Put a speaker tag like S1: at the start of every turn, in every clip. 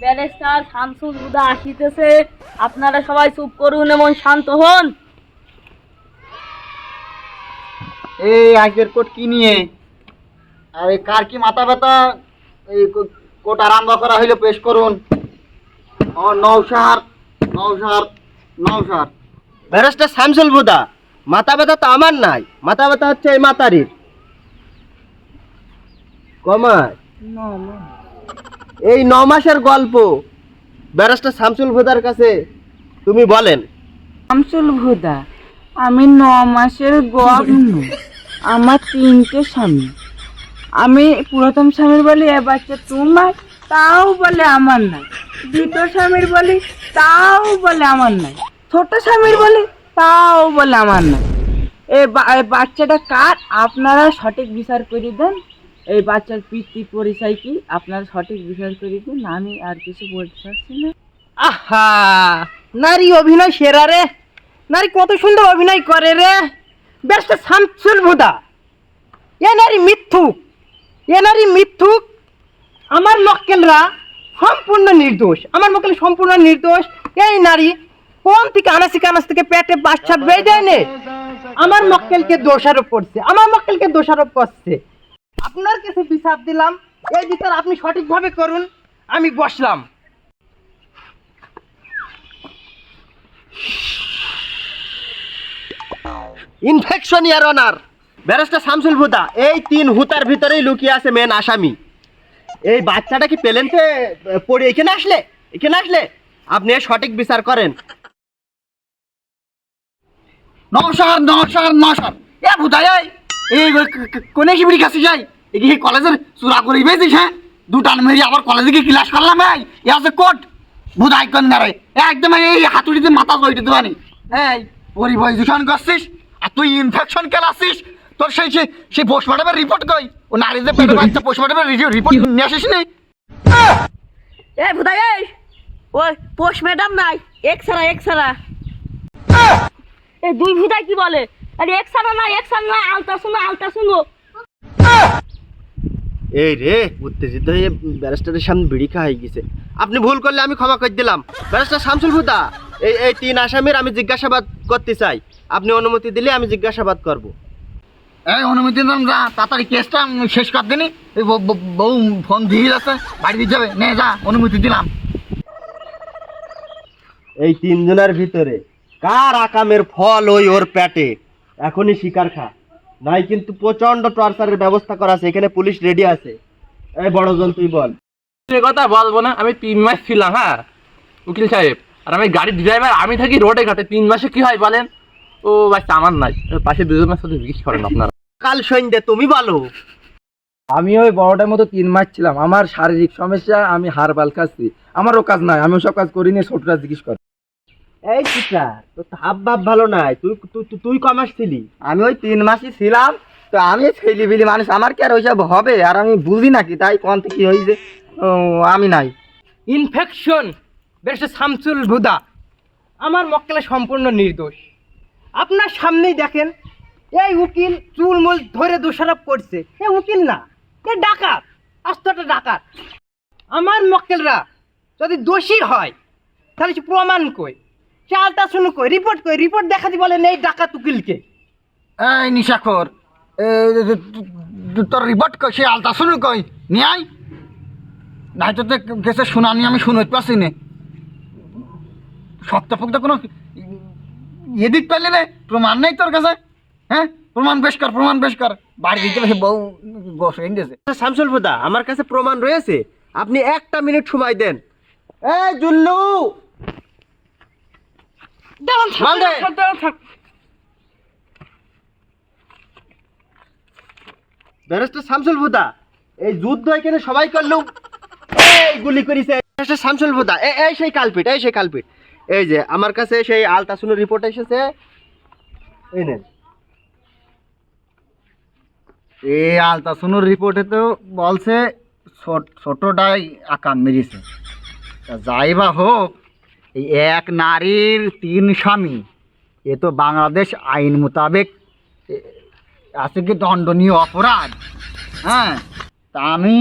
S1: Barrister Shamsul হুদা আসিতেছে। আপনারা সবাই চুপ করুন এবং শান্ত হন।
S2: এই আজকের কোট কি নিয়ে? আর এই কার কি মাথা ব্যথা? এই কোট আরম্ভ করা হইল পেশ করুন। ও নৌসার নৌসার নৌসার
S3: ব্যারিস্টার শামসুল বুদা মাথা ব্যথা তো আমার নাই। মাথা ব্যথা হচ্ছে এই মাতারির। কমায়। এই ন মাসের গল্প। ব্যারিস্টার শামসুল ভুদার কাছে তুমি বলেন।
S4: শামসুল ভুদা আমি ন মাসের গর্ভ আমার তিনটে স্বামী। আমি প্রথম স্বামীর বলি, এ বাচ্চা তোমার, তাও বলে আমার নাই। দ্বিতীয় স্বামীর বলি, তাও বলে আমার নাই। ছোট স্বামীর বলি, তাও বলে আমার নাই। এ বাচ্চাটা কার? আপনারা সঠিক বিচার করে দেন। এই বাচ্চার পিতৃ পরিচয় কি? আপনারা সঠিক বিচার করে দিন, আমি আর কিছু বলতে চাচ্ছি না।
S3: আহা! নারী অভিনয় সেরা রে। নারী কত সুন্দর অভিনয় করে রে। ব্যারিস্টার শামসুল ভুদা এ নারী মিথ্যুক। এ নারী মিথ্যুক। আমার মক্কেলরা সম্পূর্ণ নির্দোষ। আমার মক্কেল সম্পূর্ণ নির্দোষ। এই নারী কোন থেকে আনাসি কানাস থেকে পেটে বাচ্চা বেঁধে নে আমার মক্কেলকে দোষারোপ করছে। আমার মক্কেলকে দোষারোপ করছে। আপনার কাছে বিচার দিলাম এই বিচার আপনি সঠিকভাবে করুন আমি বসলাম। Infection your honour barrister Shamsul Huda এই তিন হুতার ভিতরেই লুকিয়ে আছে মেন আসামি। এই বাচ্চাটা কি পেলেনতে পড়ে এখানে আসলে? এখানে আসলে? আপনি সঠিক বিচার করেন।
S2: নৌসার নৌসার নৌসার এ ভুতাই এই কোনে কি বিড়ি খাসি যাই? এই কি কলেজের চুরা করে বেশিস হ্যাঁ? দুটান মেরি আবার কলেজে কি ক্লাস করলাম, এই এ আছে কোট। ভুতাই কন গারে? একদম এই হাতুড়িতে মাথা জড়িয়ে দেবানি এই পরিবয় দূষণ করছিস, আর তুই ইনফেকশন কেলাছিস তোর সেই সেই সেই পোস্টমর্টমের রিপোর্ট কই? ও নারীদের পেটে বাচ্চা পোস্টমর্টমের রিপোর্ট নিয়ে আসিস নি?
S1: এ ভুদাই এই ওই পোস্ট ম্যাডাম নাই এক সারা এক সারা এই দুই ভুদাই কি বলে? আরে এক সারা না এক সারা না আলতা শুনো আলতা শুনো
S3: এই রে উত্তেজিত হয়ে ব্যারিস্টারের সামনে বিড়ি খাওয়া হয়ে গেছে। আপনি ভুল করলে আমি ক্ষমা করে দিলাম। ব্যারিস্টার শামসুল হুদা এই এই তিন আসামির আমি জিজ্ঞাসাবাদ করতে চাই। আপনি অনুমতি দিলে আমি জিজ্ঞাসাবাদ করব।
S2: এই অনুমতি দিলাম যা তাড়াতাড়ি কেসটা শেষ কর দিনি। বউ ফোন দিয়ে যাচ্ছে বাড়ি দিয়ে যাবে নে যা অনুমতি দিলাম।
S3: এই তিনজনের ভিতরে কার আকামের ফল ওই ওর পেটে? এখনই শিকার খা। নাই কিন্তু প্রচণ্ড টর্চারের ব্যবস্থা করা আছে এখানে পুলিশ রেডি আছে। এই বড়জন তুই বল।
S5: সে কথা বলব না আমি তিন মাস ছিলাম হ্যাঁ উকিল সাহেব। আর আমি গাড়ির ড্রাইভার আমি থাকি রোডে ঘাটে তিন মাসে কি হয় বলেন? ও বাচ্চা আমার নাই। পাশে দুজনের সাথে জিজ্ঞেস করেন আপনারা।
S3: কাল সন্ধ্যে তুমি বলো।
S6: আমি ওই বড়টার মতো তিন মাস ছিলাম আমার শারীরিক সমস্যা আমি হারবাল খাচ্ছি। আমারও কাজ নাই আমি সব কাজ করিনি ছোটরা জিজ্ঞেস কর।
S3: এই টিচার তোর তো হাব ভাব ভালো নাই। তুই তুই- তুই- তুই কমাস ছিলি
S2: আমি ওই তিন মাসই ছিলাম তো আমি ছেলি বিলি মানুষ আমার কি আর ওইসব হবে? আর আমি বুঝি নাকি তাই কোন কি হয়েছে ও, আমি নাই।
S3: ইনফেকশন ব্যারিস্টার শামসুল ভুদা আমার মক্কেলে সম্পূর্ণ নির্দোষ। আপনার সামনেই দেখেন এই উকিল চুলমুল ধরে দোষারোপ করছে। এ উকিল না এ ডাকাত আস্তটা ডাকাত। আমার মক্কেলরা যদি দোষী হয় তাহলে সে প্রমাণ কই? চালটা শুনু কই রিপোর্ট কই রিপোর্ট দেখাতে বলেন এই ডাকাত উকিলকে।
S2: এই নিশাখর তোর রিপোর্ট কই সে আলতা শুনু কই নিয়ে আয় নাই তো তো গেছে শুনানি আমি শুনতে পারছি না। শক্ত ফক্ত কোনো এদিক পারলি রে প্রমাণ নেই তোর কাছে হ্যাঁ? প্রমাণ বেশ কর প্রমাণ বেশ কর। বাড়ি দিতে সে বউ বসে দিয়েছে
S3: শামসুল ভুদা আমার কাছে প্রমাণ রয়েছে। আপনি একটা মিনিট সময় দেন। এ জুল্লু! মাল দে। ব্যারিস্টার শামসুল ভুদা এই যুদ্ধ এখানে সবাই করল। এই গুলি করিছে। ব্যারিস্টার শামসুল ভুদা এই সেই কালপিট এই সেই কালপিট। এই যে আমার কাছে সেই আলতাসুনের রিপোর্ট এসেছে। এই নেন।
S2: এই রিপোর্টে তো বলছে ছোট- ছোটটাই আকাম মেরেছে। যাই বা হোক এই এক নারীর তিন স্বামী। এ তো বাংলাদেশ আইন মোতাবেক আছে কি দণ্ডনীয় অপরাধ? হ্যাঁ তা আমি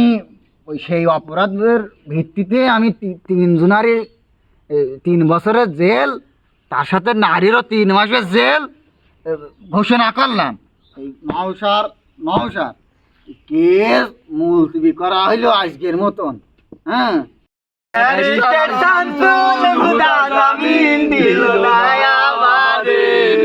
S2: ওই সেই অপরাধের ভিত্তিতে আমি তিনজনারই তিন বছরের জেল, তার সাথে নারীরও তিন মাসের জেল ঘোষণা করলাম। এই নওসার নওসার কেস মুলতবি করা হইল আজকের মতন হ্যাঁ।
S3: শান্ত মেঘদান আমিন দিল না আমাদের